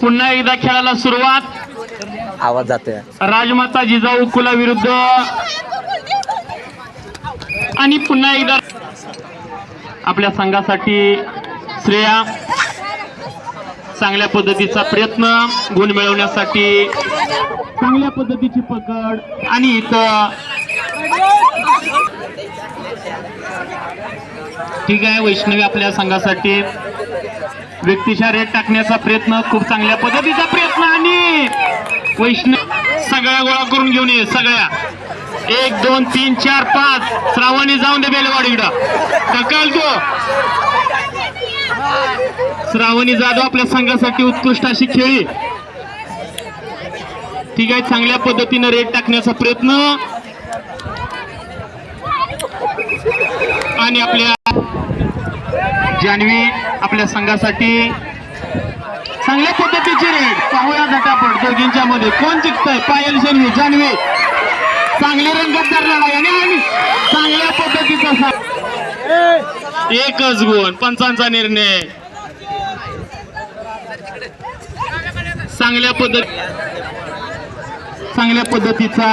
पुन्हा एकदा खेळाला सुरुवात. आवाज जातोय. राजमाता जिजाऊ कुला विरुद्ध आणि पुन्हा एकदा आपल्या संघासाठी श्रेया. चांगल्या पद्धतीचा प्रयत्न गुण मिळवण्यासाठी. चांगल्या पद्धतीची पकड. आणि इथं ठीक आहे वैष्णवी आपल्या संघासाठी व्यक्तिशा रेट टाकण्याचा प्रयत्न खूप चांगल्या पद्धतीचा प्रयत्न. आणि वैष्णव सगळ्या गोळा करून घेऊन ये सगळ्या. एक दोन तीन चार पाच. श्रावणी जाऊन दे बेलवाडीकडं ढकल तो. श्रावणी जाधव आपल्या संघासाठी उत्कृष्ट अशी खेळी. ठीक आहे चांगल्या पद्धतीनं रेट टाकण्याचा प्रयत्न. आणि आपल्या जान्हवी आपल्या संघासाठी चांगल्या पद्धतीची रेट. पाहूया झटापट दोघींच्या मध्ये कोण जिंकतंय? पायल जान्हवी जान्हवी. चांगल्या रंगतदार लढाई आणि आणि चांगल्या पद्धतीचा एकच गुण पंचांचा निर्णय. चांगल्या पद्धत चांगल्या पद्धतीचा